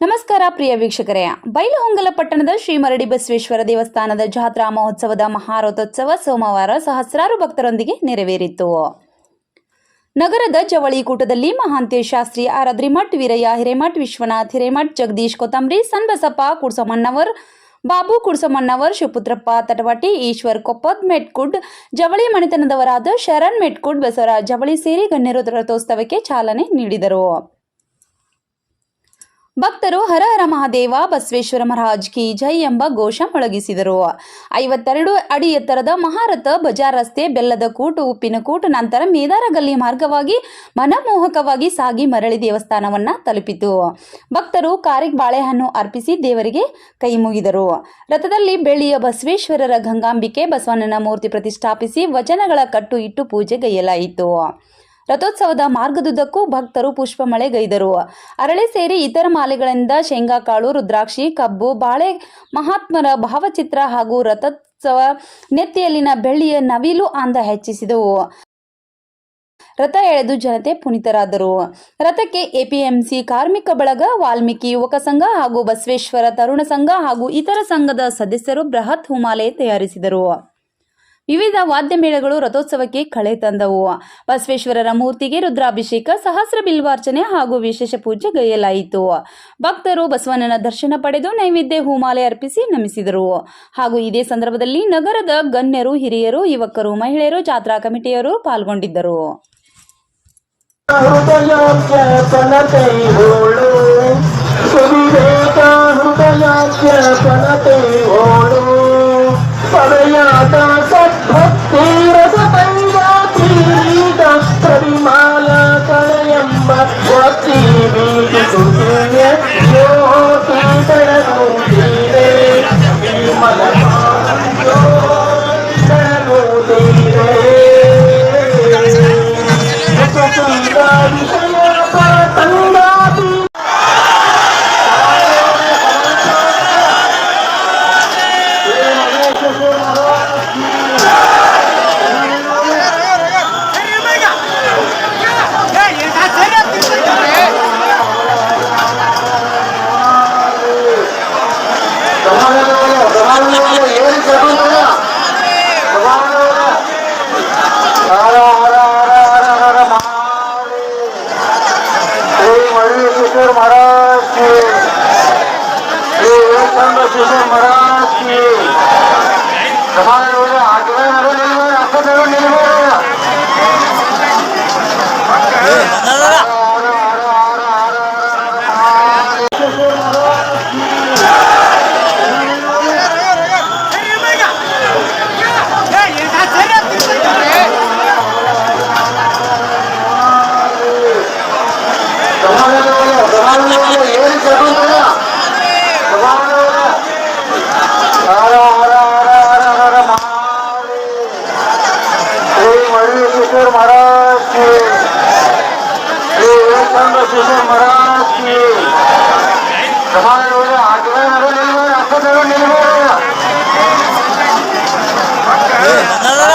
ನಮಸ್ಕಾರ ಪ್ರಿಯ ವೀಕ್ಷಕರೇ. ಬೈಲಹೊಂಗಲ ಪಟ್ಟಣದ ಶ್ರೀ ಮರಡಿ ಬಸವೇಶ್ವರ ದೇವಸ್ಥಾನದ ಜಾತ್ರಾ ಮಹೋತ್ಸವದ ಮಹಾರಥೋತ್ಸವ ಸೋಮವಾರ ಸಹಸ್ರಾರು ಭಕ್ತರೊಂದಿಗೆ ನೆರವೇರಿತು. ನಗರದ ಜವಳಿ ಕೂಟದಲ್ಲಿ ಮಹಾಂತೇಶ್ ಶಾಸ್ತ್ರಿ ಆರಾದ್ರಿಮಠ್ ವೀರಯ್ಯ ಹಿರೇಮಠ್, ವಿಶ್ವನಾಥ್ ಹಿರೇಮಠ್, ಜಗದೀಶ್ ಕೊತ್ತಂಬರಿ ಸನ್ಬಸಪ್ಪ ಕುಡ್ಸಮಣ್ಣವರ್, ಬಾಬು ಕುಡ್ಸಮಣ್ಣವರ್, ಶಿವಪುತ್ರಪ್ಪ ತಟವಾಟಿ, ಈಶ್ವರ್ ಕೊಪ್ಪದ್, ಮೆಟ್ಕುಡ್, ಜವಳಿ ಮನೆತನದವರಾದ ಶರಣ್ ಮೆಟ್ಕುಡ್, ಬಸವರಾಜ್ ಜವಳಿ ಸೇರಿ ಗಣ್ಯರು ರಥೋತ್ಸವಕ್ಕೆ ಚಾಲನೆ ನೀಡಿದರು. ಭಕ್ತರು ಹರ ಹರ ಮಹಾದೇವ, ಬಸವೇಶ್ವರ ಮಹಾರಾಜ್ ಕಿ ಜೈ ಎಂಬ ಘೋಷ ಮೊಳಗಿಸಿದರು. ಐವತ್ತೆರಡು ಅಡಿ ಎತ್ತರದ ಮಹಾರಥ ಬಜಾರ್ ರಸ್ತೆ ಬೆಲ್ಲದ ಕೂಟು, ಉಪ್ಪಿನ ಕೂಟು, ನಂತರ ಮೇದಾರ ಗಲ್ಲಿ ಮಾರ್ಗವಾಗಿ ಮನಮೋಹಕವಾಗಿ ಸಾಗಿ ಮರಳಿ ದೇವಸ್ಥಾನವನ್ನ ತಲುಪಿತು. ಭಕ್ತರು ಕಾರಿಗೆ ಬಾಳೆಹಣ್ಣು ಅರ್ಪಿಸಿ ದೇವರಿಗೆ ಕೈ ಮುಗಿದರು. ರಥದಲ್ಲಿ ಬೆಳ್ಳಿಯ ಬಸವೇಶ್ವರರ ಗಂಗಾಂಬಿಕೆ, ಬಸವಣ್ಣನ ಮೂರ್ತಿ ಪ್ರತಿಷ್ಠಾಪಿಸಿ ವಚನಗಳ ಕಟ್ಟು ಇಟ್ಟು ಪೂಜೆಗೈಯಲಾಯಿತು ರಥೋತ್ಸವದ ಮಾರ್ಗದುದ್ದಕ್ಕೂ ಭಕ್ತರು ಪುಷ್ಪಮಳೆ ಗೈದರು ಅರಳೆ ಸೇರಿ ಇತರ ಮಾಲೆಗಳಿಂದ ಶೇಂಗಾಕಾಳು, ರುದ್ರಾಕ್ಷಿ, ಕಬ್ಬು, ಬಾಳೆ, ಮಹಾತ್ಮರ ಭಾವಚಿತ್ರ ಹಾಗೂ ರಥೋತ್ಸವ ನೆತ್ತಿಯಲ್ಲಿನ ಬೆಳ್ಳಿಯ ನವಿಲು ಅಂದ ಹೆಚ್ಚಿಸಿದವು. ರಥ ಎಳೆದು ಜನತೆ ಪುನೀತರಾದರು. ರಥಕ್ಕೆ ಎಪಿಎಂಸಿ ಕಾರ್ಮಿಕ ಬಳಗ, ವಾಲ್ಮೀಕಿ ಯುವಕ ಸಂಘ ಹಾಗೂ ಬಸವೇಶ್ವರ ತರುಣ ಸಂಘ ಹಾಗೂ ಇತರ ಸಂಘದ ಸದಸ್ಯರು ಬೃಹತ್ ಹುಮಾಲೆ ತಯಾರಿಸಿದರು. ವಿವಿಧ ವಾದ್ಯ ಮೇಳಗಳು ರಥೋತ್ಸವಕ್ಕೆ ಕಳೆ ತಂದವು. ಬಸವೇಶ್ವರರ ಮೂರ್ತಿಗೆ ರುದ್ರಾಭಿಷೇಕ, ಸಹಸ್ರ ಬಿಲ್ವಾರ್ಚನೆ ಹಾಗೂ ವಿಶೇಷ ಪೂಜೆ ಗೈಯಲಾಯಿತು. ಭಕ್ತರು ಬಸವಣ್ಣನ ದರ್ಶನ ಪಡೆದು ನೈವೇದ್ಯ ಹೂಮಾಲೆ ಅರ್ಪಿಸಿ ನಮಿಸಿದರು. ಹಾಗೂ ಇದೇ ಸಂದರ್ಭದಲ್ಲಿ ನಗರದ ಗಣ್ಯರು, ಹಿರಿಯರು, ಯುವಕರು, ಮಹಿಳೆಯರು, ಜಾತ್ರಾ ಕಮಿಟಿಯವರು ಪಾಲ್ಗೊಂಡಿದ್ದರು. চলবে महाराज की समाज મયુર કિશોર મહારાજ કી શ્રી હેમચંદ્ર કિશોર મહારાજ કી તમારે ઓલે આગળ આગળ આગળ આગળ